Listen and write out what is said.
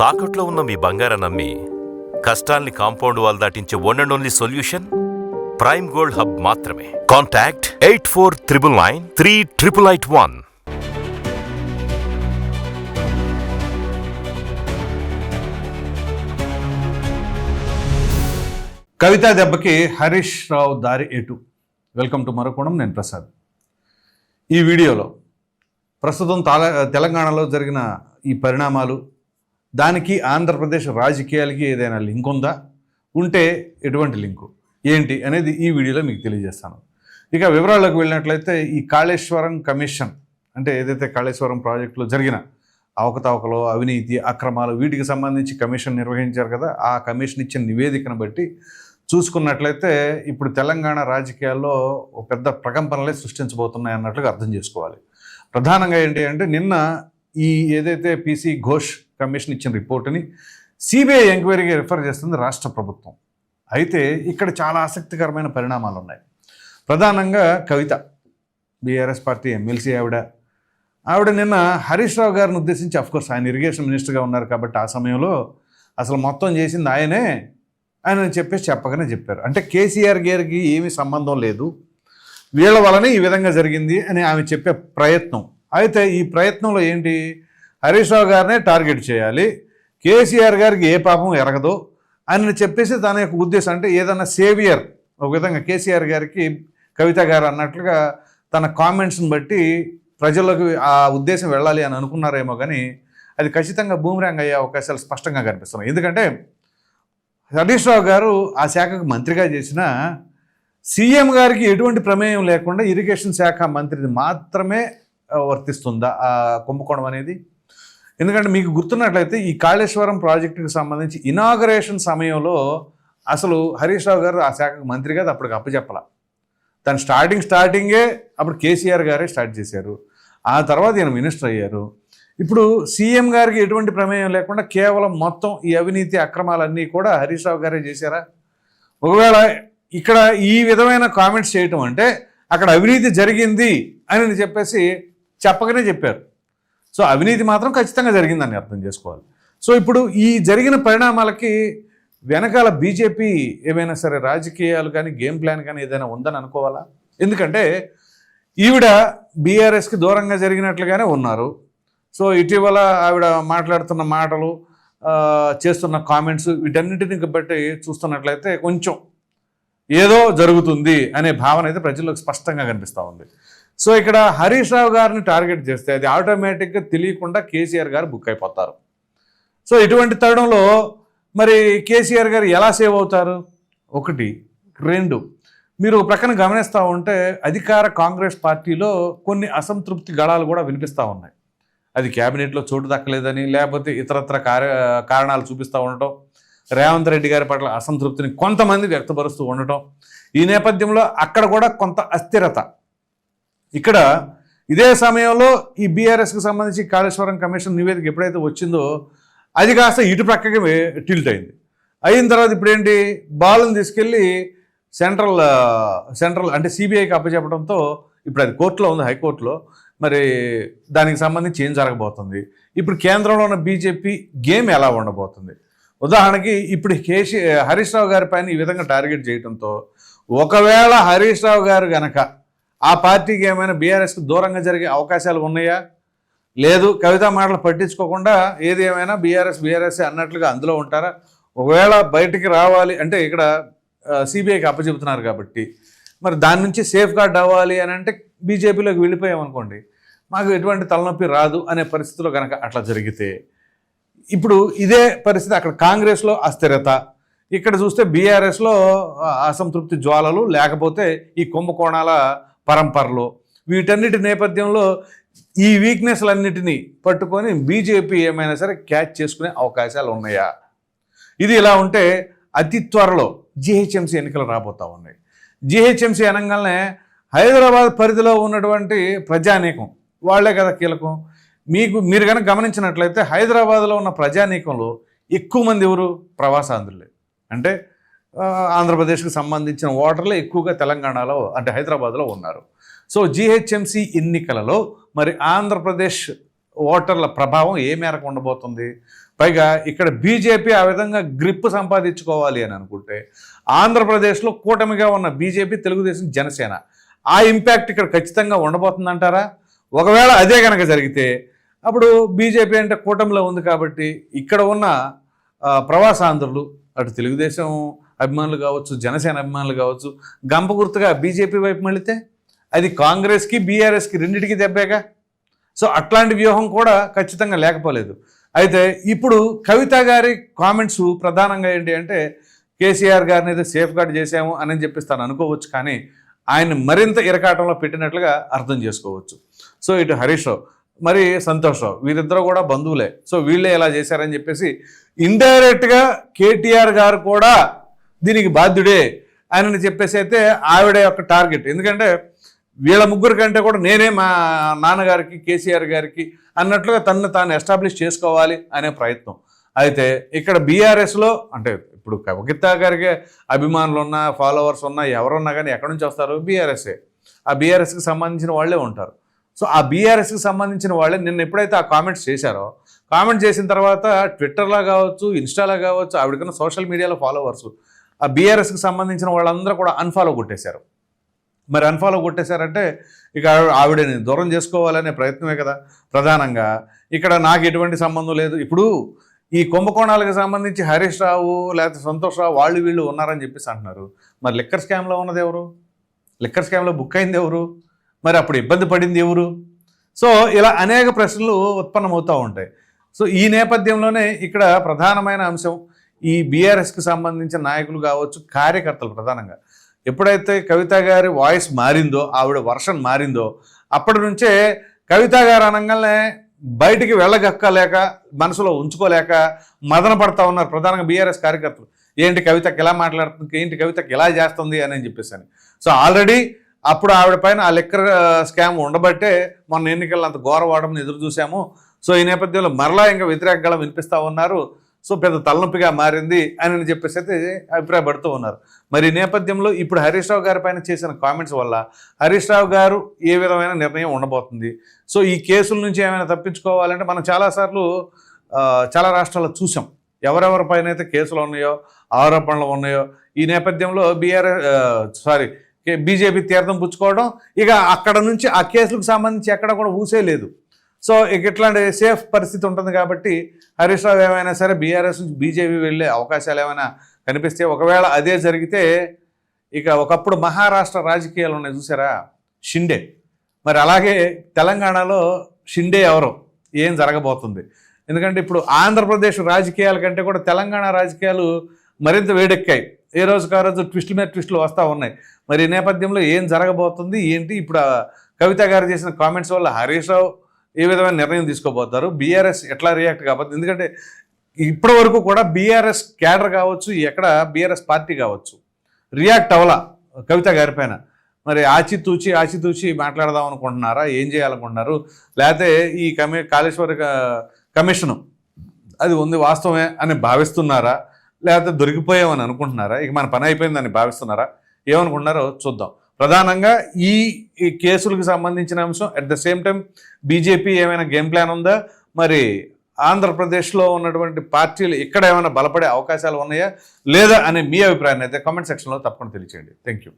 తాకట్లో ఉన్న మీ బంగారం నమ్మి కష్టాల్ని compound wall దాటించే one and only solution prime gold hub మాత్రమే. Contact eight four triple nine three triple eight one Kavitha దెబ్బకి హరీష్ రావు దారి ఎటు? వెల్కమ్ టు మరొకోణం నేను ప్రసాద్. ఈ వీడియోలో ప్రస్తుతం తాల తెలంగాణలో జరిగిన ఈ పరిణామాలు దానికి ఆంధ్రప్రదేశ్ రాజకీయాలకి ఏదైనా లింక్ ఉందా? ఉంటే ఎటువంటి లింకు? ఏంటి అనేది ఈ వీడియోలో మీకు తెలియజేస్తాను. ఇక వివరాల్లోకి వెళ్ళినట్లయితే ఈ కాళేశ్వరం కమిషన్ అంటే ఏదైతే కాళేశ్వరం ప్రాజెక్టులో జరిగిన అవకతవకలు అవినీతి అక్రమాలు వీటికి సంబంధించి కమిషన్ నిర్వహించారు కదా ఆ కమిషన్ ఇచ్చిన నివేదికను బట్టి చూసుకున్నట్లయితే ఇప్పుడు తెలంగాణ రాజకీయాల్లో ఒక పెద్ద ప్రకంపనలే సృష్టించబోతున్నాయి అన్నట్లుగా అర్థం చేసుకోవాలి. ప్రధానంగా ఏంటి అంటే నిన్న ఈ ఏదైతే పీసీ ఘోష్ కమిషన్ ఇచ్చిన రిపోర్టుని సిబిఐ ఎంక్వైరీకి రిఫర్ చేస్తుంది రాష్ట్ర ప్రభుత్వం. అయితే ఇక్కడ చాలా ఆసక్తికరమైన పరిణామాలు ఉన్నాయి. ప్రధానంగా కవిత బీఆర్ఎస్ పార్టీ ఎమ్మెల్సీ ఆవిడ. ఆవిడ నిన్న హరీష్ రావు గారిని ఉద్దేశించి అఫ్కోర్స్ ఆయన ఇరిగేషన్ మినిస్టర్గా ఉన్నారు కాబట్టి ఆ సమయంలో అసలు మొత్తం చేసింది ఆయనే ఆయన చెప్పేసి చెప్పగానే చెప్పారు. అంటే కేసీఆర్ గారికి ఏమీ సంబంధం లేదు. వీళ్ళ వలనే ఈ విధంగా జరిగింది అని ఆమె చెప్పే ప్రయత్నం. అయితే ఈ ప్రయత్నంలో ఏంటి? హరీష్ రావు గారినే టార్గెట్ చేయాలి. కేసీఆర్ గారికి ఏ పాపం ఎరగదు అని చెప్పేసి తన యొక్క ఉద్దేశం అంటే ఏదన్నా సేవియర్ ఒక విధంగా కేసీఆర్ గారికి కవిత గారు అన్నట్లుగా తన కామెంట్స్ని బట్టి ప్రజలకు ఆ ఉద్దేశం వెళ్ళాలి అని అనుకున్నారేమో కానీ అది ఖచ్చితంగా బూమిరాంగ్ అయ్యే అవకాశాలు స్పష్టంగా కనిపిస్తున్నాయి. ఎందుకంటే హరీష్ రావు గారు ఆ శాఖకు మంత్రిగా చేసిన సీఎం గారికి ఎటువంటి ప్రమేయం లేకుండా ఇరిగేషన్ శాఖ మంత్రిని మాత్రమే వర్తిస్తుందా? ఆ కుంభకోణం అనేది ఎందుకంటే మీకు గుర్తున్నట్లయితే ఈ కాళేశ్వరం ప్రాజెక్టుకి సంబంధించి ఇనాగరేషన్ సమయంలో అసలు హరీష్ రావు గారు ఆ శాఖకు మంత్రి కాదు అప్పటికి అప్పచెప్పల. తను స్టార్టింగ్ స్టార్టింగే అప్పుడు కేసీఆర్ గారే స్టార్ట్ చేశారు. ఆ తర్వాత ఈయన మినిస్టర్ అయ్యారు. ఇప్పుడు సీఎం గారికి ఎటువంటి ప్రమేయం లేకుండా కేవలం మొత్తం ఈ అవినీతి అక్రమాలన్నీ కూడా హరీష్ రావు గారే చేశారా? ఒకవేళ ఇక్కడ ఈ విధమైన కామెంట్స్ చేయటం అంటే అక్కడ అవినీతి జరిగింది అని చెప్పేసి చెప్పకనే చెప్పారు. సో అవినీతి మాత్రం ఖచ్చితంగా జరిగిందని అర్థం చేసుకోవాలి. సో ఇప్పుడు ఈ జరిగిన పరిణామాలకి వెనకాల బీజేపీ ఏమైనా సరే రాజకీయాలు కానీ గేమ్ ప్లాన్ కానీ ఏదైనా ఉందని అనుకోవాలా? ఎందుకంటే ఈవిడ బీఆర్ఎస్కి దూరంగా జరిగినట్లుగానే ఉన్నారు. సో ఇటీవల ఆవిడ మాట్లాడుతున్న మాటలు చేస్తున్న కామెంట్స్ వీటన్నిటిని బట్టి చూస్తున్నట్లయితే కొంచెం ఏదో జరుగుతుంది అనే భావన అయితే ప్రజలకు స్పష్టంగా కనిపిస్తూ ఉంది. సో ఇక్కడ హరీష్ రావు గారిని టార్గెట్ చేస్తే అది ఆటోమేటిక్గా తెలియకుండా కేసీఆర్ గారు బుక్ అయిపోతారు. సో ఇటువంటి తరుణంలో మరి కేసీఆర్ గారు ఎలా సేవ్ అవుతారు? ఒకటి రెండు మీరు ప్రక్కన గమనిస్తూ ఉంటే అధికార కాంగ్రెస్ పార్టీలో కొన్ని అసంతృప్తి గళాలు కూడా వినిపిస్తూ ఉన్నాయి. అది క్యాబినెట్లో చోటు దక్కలేదని లేకపోతే ఇతరత్ర కార్య కారణాలు చూపిస్తూ ఉండటం రేవంత్ రెడ్డి గారి పట్ల అసంతృప్తిని కొంతమంది వ్యక్తపరుస్తూ ఉండటం ఈ నేపథ్యంలో అక్కడ కూడా కొంత అస్థిరత ఇక్కడ ఇదే సమయంలో ఈ బీఆర్ఎస్కి సంబంధించి కాళేశ్వరం కమిషన్ నివేదిక ఎప్పుడైతే వచ్చిందో అది కాస్త ఇటు ప్రక్కకి టిల్ట్ అయింది. అయిన తర్వాత ఇప్పుడేంటి? బాలను తీసుకెళ్ళి సెంట్రల్ సెంట్రల్ అంటే సిబిఐకి అప్పచెప్పడంతో ఇప్పుడు అది కోర్టులో ఉంది హైకోర్టులో. మరి దానికి సంబంధించి ఏం జరగబోతుంది? ఇప్పుడు కేంద్రంలో ఉన్న బీజేపీ గేమ్ ఎలా ఉండబోతుంది? ఉదాహరణకి ఇప్పుడు కేసీ హరీష్ రావు గారి పైన ఈ విధంగా టార్గెట్ చేయడంతో ఒకవేళ హరీష్ రావు గారు గనక ఆ పార్టీకి ఏమైనా బీఆర్ఎస్కి దూరంగా జరిగే అవకాశాలు ఉన్నాయా? లేదు. కవితా మాటలు పట్టించుకోకుండా ఏది ఏమైనా బీఆర్ఎస్ బీఆర్ఎస్ అన్నట్లుగా అందులో ఉంటారా? ఒకవేళ బయటికి రావాలి అంటే ఇక్కడ సిబిఐకి అప్పచెబుతున్నారు కాబట్టి. మరి దాని నుంచి సేఫ్ గార్డ్ అవ్వాలి అని అంటే బీజేపీలోకి వెళ్ళిపోయామనుకోండి మాకు ఎటువంటి తలనొప్పి రాదు అనే పరిస్థితిలో కనుక అట్లా జరిగితే. ఇప్పుడు ఇదే పరిస్థితి అక్కడ కాంగ్రెస్లో అస్థిరత. ఇక్కడ చూస్తే బీఆర్ఎస్లో అసంతృప్తి జ్వాలలు లేకపోతే ఈ కుంభకోణాల పరంపరలు. వీటన్నిటి నేపథ్యంలో ఈ వీక్నెస్లన్నిటినీ పట్టుకొని బీజేపీ ఏమైనా సరే క్యాచ్ చేసుకునే అవకాశాలు ఉన్నాయా ఇది ఇలా ఉంటే అతి త్వరలో జిహెచ్ఎంసీ ఎన్నికలు రాబోతా ఉన్నాయి. జిహెచ్ఎంసీ అనగానే హైదరాబాద్ పరిధిలో ఉన్నటువంటి ప్రజానీకం వాళ్ళే కదా కీలకం. మీకు మీరు కనుక గమనించినట్లయితే హైదరాబాద్లో ఉన్న ప్రజానీకంలో ఎక్కువ మంది ఎవరు? ప్రవాసాంధ్రులే. అంటే ఆంధ్రప్రదేశ్కి సంబంధించిన ఓటర్లే ఎక్కువగా తెలంగాణలో అంటే హైదరాబాద్లో ఉన్నారు. సో జిహెచ్ఎంసి ఎన్నికలలో మరి ఆంధ్రప్రదేశ్ ఓటర్ల ప్రభావం ఏ మేరకు ఉండబోతుంది? పైగా ఇక్కడ బీజేపీ ఆ విధంగా గ్రిప్ సంపాదించుకోవాలి అని అనుకుంటే ఆంధ్రప్రదేశ్లో కూటమిగా ఉన్న బీజేపీ తెలుగుదేశం జనసేన ఆ ఇంపాక్ట్ ఇక్కడ ఖచ్చితంగా ఉండబోతుందంటారా? ఒకవేళ అదే కనుక జరిగితే అప్పుడు బీజేపీ అంటే కూటమిలో ఉంది కాబట్టి ఇక్కడ ఉన్న ప్రవాసాంధ్రులు అటు తెలుగుదేశం అభిమానులు కావచ్చు జనసేన అభిమానులు కావచ్చు గంప గుర్తుగా బీజేపీ వైపు మళ్ళితే అది కాంగ్రెస్కి బీఆర్ఎస్కి రెండింటికి దెబ్బేగా? సో అట్లాంటి వ్యూహం కూడా ఖచ్చితంగా లేకపోలేదు. అయితే ఇప్పుడు కవిత గారి కామెంట్స్ ప్రధానంగా ఏంటి అంటే కేసీఆర్ గారిని అయితే సేఫ్ గార్డ్ చేశాము అని చెప్పిస్తాను అనుకోవచ్చు కానీ ఆయన మరింత ఇరకాటంలో పెట్టినట్లుగా అర్థం చేసుకోవచ్చు. సో ఇటు హరీష్ రావు. మరి సంతోష్ రావు. వీరిద్దరూ కూడా బంధువులే. సో వీళ్ళే ఇలా చేశారని చెప్పేసి ఇండైరెక్ట్గా కేటీఆర్ గారు కూడా దీనికి బాధ్యుడే అని చెప్పేసి అయితే ఆవిడ యొక్క టార్గెట్. ఎందుకంటే వీళ్ళ ముగ్గురు కంటే కూడా నేనే మా నాన్నగారికి కేసీఆర్ గారికి అన్నట్లుగా తనను తాను ఎస్టాబ్లిష్ చేసుకోవాలి అనే ప్రయత్నం. అయితే ఇక్కడ బీఆర్ఎస్లో అంటే ఇప్పుడు కవిత గారికి అభిమానులు ఉన్నా ఫాలోవర్స్ ఉన్నా ఎవరున్నా కానీ ఎక్కడి నుంచి వస్తారు? బీఆర్ఎస్ఏ ఆ బీఆర్ఎస్కి సంబంధించిన వాళ్ళే ఉంటారు. సో ఆ బీఆర్ఎస్కి సంబంధించిన వాళ్ళే నిన్న ఎప్పుడైతే ఆ కామెంట్స్ చేశారో కామెంట్ చేసిన తర్వాత ట్విట్టర్లో కావచ్చు ఇన్స్టాలో కావచ్చు ఆవిడకున్న సోషల్ మీడియాలో ఫాలోవర్స్ ఆ బీఆర్ఎస్కి సంబంధించిన వాళ్ళందరూ కూడా అన్ఫాలో కొట్టేశారు. మరి అన్ఫాలో కొట్టేశారంటే ఇక ఆవిడని దూరం చేసుకోవాలనే ప్రయత్నమే కదా ప్రధానంగా. ఇక్కడ నాకు ఎటువంటి సంబంధం లేదు. ఇప్పుడు ఈ కుంభకోణాలకు సంబంధించి హరీష్ రావు లేకపోతే సంతోష్ రావు వాళ్ళు వీళ్ళు ఉన్నారని చెప్పేసి అంటున్నారు. మరి లిక్కర్ స్కామ్లో ఉన్నది ఎవరు? లిక్కర్ స్కామ్లో బుక్ అయింది ఎవరు? మరి అప్పుడు ఇబ్బంది పడింది ఎవరు? సో ఇలా అనేక ప్రశ్నలు ఉత్పన్నమవుతూ ఉంటాయి. సో ఈ నేపథ్యంలోనే ఇక్కడ ప్రధానమైన అంశం ఈ బీఆర్ఎస్కి సంబంధించిన నాయకులు కావచ్చు కార్యకర్తలు ప్రధానంగా. ఎప్పుడైతే కవిత గారి వాయిస్ మారిందో ఆవిడ వర్షన్ మారిందో అప్పటి నుంచే కవిత గారు అనగానే బయటికి వెళ్ళగక్కలేక మనసులో ఉంచుకోలేక మదన పడతా ఉన్నారు ప్రధానంగా బీఆర్ఎస్ కార్యకర్తలు. ఏంటి కవితకి ఎలా మాట్లాడుతుంది ఏంటి కవితకి ఎలా చేస్తుంది అని చెప్పేసి సో ఆల్రెడీ అప్పుడు ఆవిడ పైన ఆ లెక్కర్ స్కామ్ ఉండబట్టే మొన్న ఎన్నికల్లో అంత ఘోరవాడమని ఎదురు చూసాము. సో ఈ నేపథ్యంలో మరలా ఇంకా వ్యతిరేక గళం వినిపిస్తూ ఉన్నారు. సో పెద్ద తలనొప్పిగా మారింది అని చెప్పేసి అయితే అభిప్రాయపడుతూ ఉన్నారు. మరి నేపథ్యంలో ఇప్పుడు హరీష్ రావు గారి పైన చేసిన కామెంట్స్ వల్ల హరీష్ రావు గారు ఏ విధమైన నిర్ణయం ఉండబోతుంది? సో ఈ కేసుల నుంచి ఏమైనా తప్పించుకోవాలంటే మనం చాలాసార్లు చాలా రాష్ట్రాల్లో చూసాం. ఎవరెవరి పైన అయితే కేసులు ఉన్నాయో ఆరోపణలు ఉన్నాయో ఈ నేపథ్యంలో బీఆర్ సారీ బీజేపీ తీర్థం పుచ్చుకోవడం ఇక అక్కడ నుంచి ఆ కేసులకు సంబంధించి ఎక్కడ కూడా ఊసే లేదు. సో ఇక ఇట్లాంటి సేఫ్ పరిస్థితి ఉంటుంది కాబట్టి హరీష్ రావు ఏమైనా సరే బీఆర్ఎస్ నుంచి బీజేపీ వెళ్ళే అవకాశాలు ఏమైనా కనిపిస్తే ఒకవేళ అదే జరిగితే ఇక ఒకప్పుడు మహారాష్ట్ర రాజకీయాలు ఉన్నాయి చూసారా? షిండే. మరి అలాగే తెలంగాణలో షిండే ఎవరు? ఏం జరగబోతుంది? ఎందుకంటే ఇప్పుడు ఆంధ్రప్రదేశ్ రాజకీయాల కంటే కూడా తెలంగాణ రాజకీయాలు మరింత వేడెక్కాయి. ఏ రోజుకు ఆ రోజు ట్విస్టుల మీద ట్విస్టులు వస్తూ ఉన్నాయి. మరి ఈ నేపథ్యంలో ఏం జరగబోతుంది? ఏంటి? ఇప్పుడు కవిత గారు చేసిన కామెంట్స్ వల్ల హరీష్ రావు ఏ విధమైన నిర్ణయం తీసుకోబోతారు. బీఆర్ఎస్ ఎట్లా రియాక్ట్ కాబోతుంది ఎందుకంటే ఇప్పటి వరకు కూడా బీఆర్ఎస్ క్యాడర్ కావచ్చు ఎక్కడ బీఆర్ఎస్ పార్టీ కావచ్చు. రియాక్ట్ అవ్వాలా. కవిత గారి పైన. మరి ఆచితూచి ఆచితూచి మాట్లాడదాం అనుకుంటున్నారా? ఏం చేయాలనుకుంటున్నారు? లేకపోతే ఈ కమి కాళేశ్వర కమిషను అది ఉంది వాస్తవమే అని భావిస్తున్నారా? లేకపోతే దొరికిపోయామని అనుకుంటున్నారా? ఇక మన పని అయిపోయిందని భావిస్తున్నారా? ఏమనుకుంటున్నారో చూద్దాం. ప్రధానంగా ఈ కేసులకు సంబంధించిన అంశం. At the same time BJP ఏమైనా గేమ్ ప్లాన్ ఉందా? మరి ఆంధ్రప్రదేశ్లో ఉన్నటువంటి పార్టీలు ఇక్కడ ఏమైనా బలపడే అవకాశాలు ఉన్నాయా? లేదా అనే మీ అభిప్రాయాన్ని అయితే కామెంట్ సెక్షన్లో తప్పకుండా తెలియచేయండి. Thank you